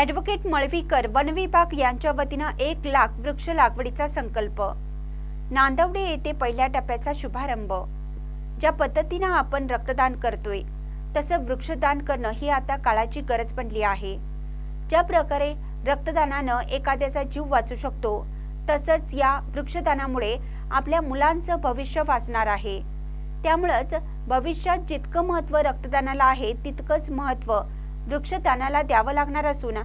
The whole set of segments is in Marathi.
ॲडव्होकेट मळवीकर वन विभाग यांच्या वतीनं एक लाख वृक्ष लागवडीचा संकल्प. नांदवडे येथे पहिल्या टप्प्याचा शुभारंभ. ज्या पद्धतीनं आपण रक्तदान करतोय तसं वृक्षदान करणं ही आता काळाची गरज बनली आहे. ज्या प्रकारे रक्तदानानं एखाद्याचा जीव वाचू शकतो तसंच या वृक्षदानामुळे आपल्या मुलांचं भविष्य वाचणार आहे. त्यामुळंच भविष्यात जितकं महत्त्व रक्तदानाला आहे तितकंच महत्त्व वृक्षदानाला द्यावं लागणार असून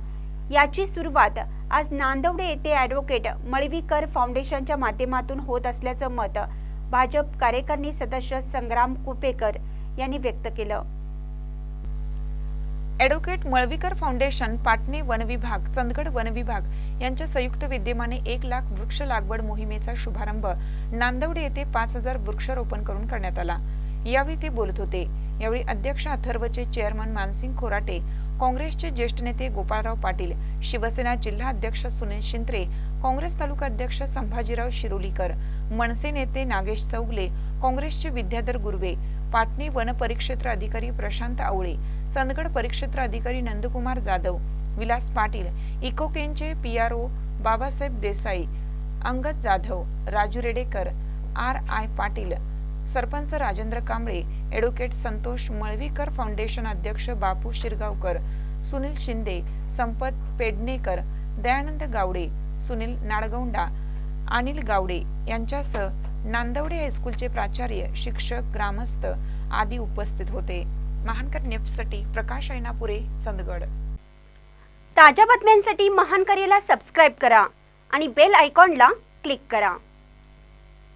याची सुरुवात आज नांदवडे येथे ॲडव्होकेट मळवीकर फाउंडेशनच्या माध्यमातून होत असल्याचं मत भाजप कार्यकारिणी सदस्य संग्राम कुपेकर यांनी व्यक्त केलं. ॲडव्होकेट मळवीकर फाउंडेशन पाटणे वनविभाग चंदगड वनविभाग यांच्या संयुक्त विद्यमाने एक लाख वृक्ष लागवड मोहिमेचा शुभारंभ नांदवडे येथे पाच हजार वृक्षारोपण करून करण्यात आला. यावेळी ते बोलत होते. यावेळी अध्यक्ष अथर्वचे चेअरमन मानसिंग खोराटे काँग्रेसचे ज्येष्ठ नेते गोपाळराव पाटील शिवसेना जिल्हा अध्यक्ष सुनील शिंत्रे काँग्रेस तालुका अध्यक्ष संभाजीराव शिरोलीकर मनसे नेते नागेश चौगले काँग्रेसचे विद्याधर गुर्वे पाटणी वन परिक्षेत्र अधिकारी प्रशांत आवळे चंदगड परिक्षेत्र अधिकारी Nandkumar Jadhav Vilas Patil इकोकेनचे P R O Babasaheb Desai Angad Jadhav Raju Redekar R I Patil sarpanch Rajendra Kamble advocate Santosh Malvikar foundation अध्यक्ष बापू शिरगावकर सुनील शिंदे संपत पेडणेकर दयानंद गावडे सुनील नाडगौंडा अनिल गावडे यांच्यासह नांदवडे हायस्कूलचे प्राचार्य शिक्षक ग्रामस्थ आदी उपस्थित होते. महानकर नेपसाठी प्रकाश ऐनापुरे चंदगड. ताज्या बातम्यांसाठी महानकरेला सबस्क्राईब करा आणि बेल आयकॉनला क्लिक करा.